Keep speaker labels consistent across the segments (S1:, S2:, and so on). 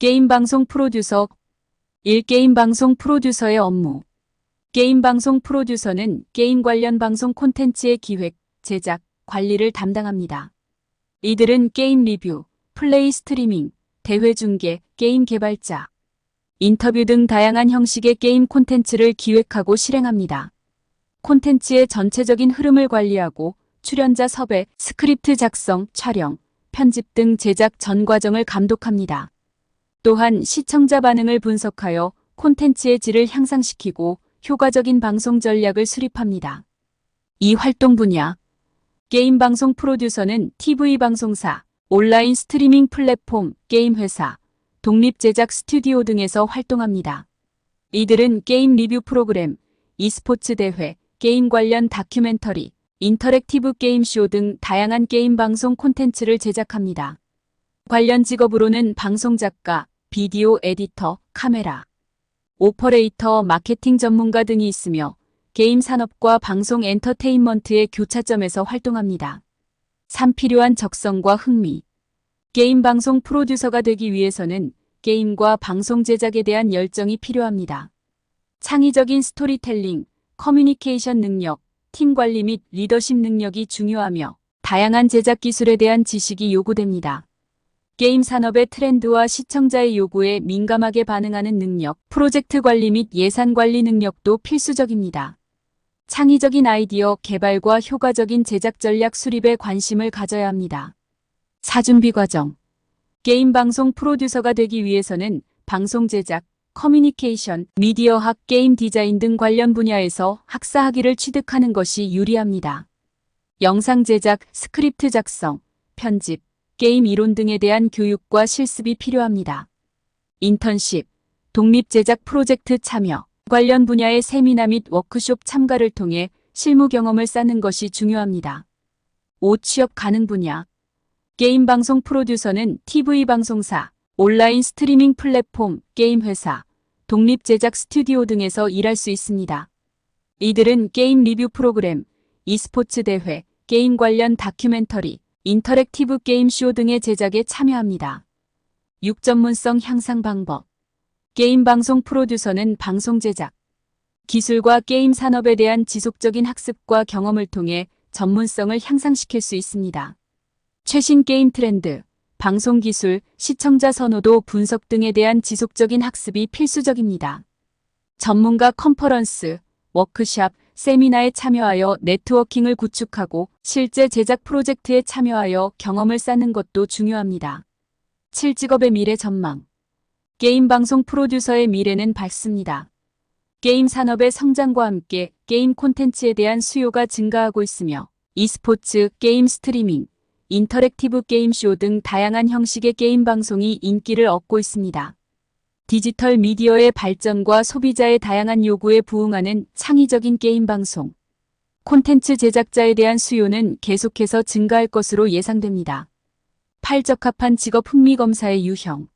S1: 게임 방송 프로듀서 1게임 방송 프로듀서의 업무 게임 방송 프로듀서는 게임 관련 방송 콘텐츠의 기획, 제작, 관리를 담당합니다. 이들은 게임 리뷰, 플레이 스트리밍, 대회 중계, 게임 개발자, 인터뷰 등 다양한 형식의 게임 콘텐츠를 기획하고 실행합니다. 콘텐츠의 전체적인 흐름을 관리하고 출연자 섭외, 스크립트 작성, 촬영, 편집 등 제작 전 과정을 감독합니다. 또한 시청자 반응을 분석하여 콘텐츠의 질을 향상시키고 효과적인 방송 전략을 수립합니다. 이 활동 분야 게임 방송 프로듀서는 TV 방송사, 온라인 스트리밍 플랫폼, 게임 회사, 독립 제작 스튜디오 등에서 활동합니다. 이들은 게임 리뷰 프로그램, e스포츠 대회, 게임 관련 다큐멘터리, 인터랙티브 게임쇼 등 다양한 게임 방송 콘텐츠를 제작합니다. 관련 직업으로는 방송작가, 비디오 에디터, 카메라, 오퍼레이터, 마케팅 전문가 등이 있으며 게임 산업과 방송 엔터테인먼트의 교차점에서 활동합니다. 3. 필요한 적성과 흥미 게임 방송 프로듀서가 되기 위해서는 게임과 방송 제작에 대한 열정이 필요합니다. 창의적인 스토리텔링, 커뮤니케이션 능력, 팀 관리 및 리더십 능력이 중요하며 다양한 제작 기술에 대한 지식이 요구됩니다. 게임 산업의 트렌드와 시청자의 요구에 민감하게 반응하는 능력, 프로젝트 관리 및 예산 관리 능력도 필수적입니다. 창의적인 아이디어 개발과 효과적인 제작 전략 수립에 관심을 가져야 합니다. 사준비 과정 게임 방송 프로듀서가 되기 위해서는 방송 제작, 커뮤니케이션, 미디어학, 게임 디자인 등 관련 분야에서 학사 학위를 취득하는 것이 유리합니다. 영상 제작, 스크립트 작성, 편집, 게임 이론 등에 대한 교육과 실습이 필요합니다. 인턴십, 독립 제작 프로젝트 참여, 관련 분야의 세미나 및 워크숍 참가를 통해 실무 경험을 쌓는 것이 중요합니다. 5. 취업 가능 분야 게임 방송 프로듀서는 TV 방송사, 온라인 스트리밍 플랫폼, 게임 회사, 독립 제작 스튜디오 등에서 일할 수 있습니다. 이들은 게임 리뷰 프로그램, e스포츠 대회, 게임 관련 다큐멘터리, 인터랙티브 게임쇼 등의 제작에 참여합니다. 6. 전문성 향상 방법 게임 방송 프로듀서는 방송 제작, 기술과 게임 산업에 대한 지속적인 학습과 경험을 통해 전문성을 향상시킬 수 있습니다. 최신 게임 트렌드, 방송 기술, 시청자 선호도 분석 등에 대한 지속적인 학습이 필수적입니다. 전문가 컨퍼런스, 워크샵, 세미나에 참여하여 네트워킹을 구축하고 실제 제작 프로젝트에 참여하여 경험을 쌓는 것도 중요합니다. 7직업의 미래 전망 게임 방송 프로듀서의 미래는 밝습니다. 게임 산업의 성장과 함께 게임 콘텐츠에 대한 수요가 증가하고 있으며 e스포츠, 게임 스트리밍, 인터랙티브 게임쇼 등 다양한 형식의 게임 방송이 인기를 얻고 있습니다. 디지털 미디어의 발전과 소비자의 다양한 요구에 부응하는 창의적인 게임 방송, 콘텐츠 제작자에 대한 수요는 계속해서 증가할 것으로 예상됩니다. 8. 적합한 직업 흥미 검사의 유형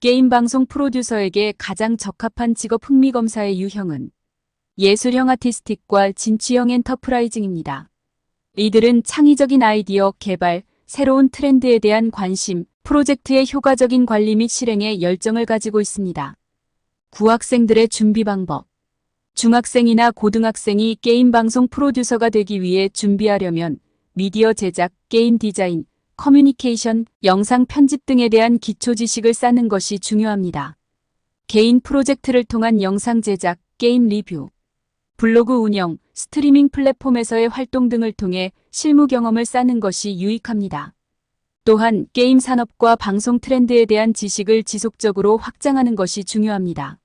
S1: 게임 방송 프로듀서에게 가장 적합한 직업 흥미 검사의 유형은 예술형 아티스틱과 진취형 엔터프라이징입니다. 이들은 창의적인 아이디어 개발, 새로운 트렌드에 대한 관심, 프로젝트의 효과적인 관리 및 실행에 열정을 가지고 있습니다. 구학생들의 준비 방법 중학생이나 고등학생이 게임 방송 프로듀서가 되기 위해 준비하려면 미디어 제작, 게임 디자인, 커뮤니케이션, 영상 편집 등에 대한 기초 지식을 쌓는 것이 중요합니다. 개인 프로젝트를 통한 영상 제작, 게임 리뷰, 블로그 운영, 스트리밍 플랫폼에서의 활동 등을 통해 실무 경험을 쌓는 것이 유익합니다. 또한 게임 산업과 방송 트렌드에 대한 지식을 지속적으로 확장하는 것이 중요합니다.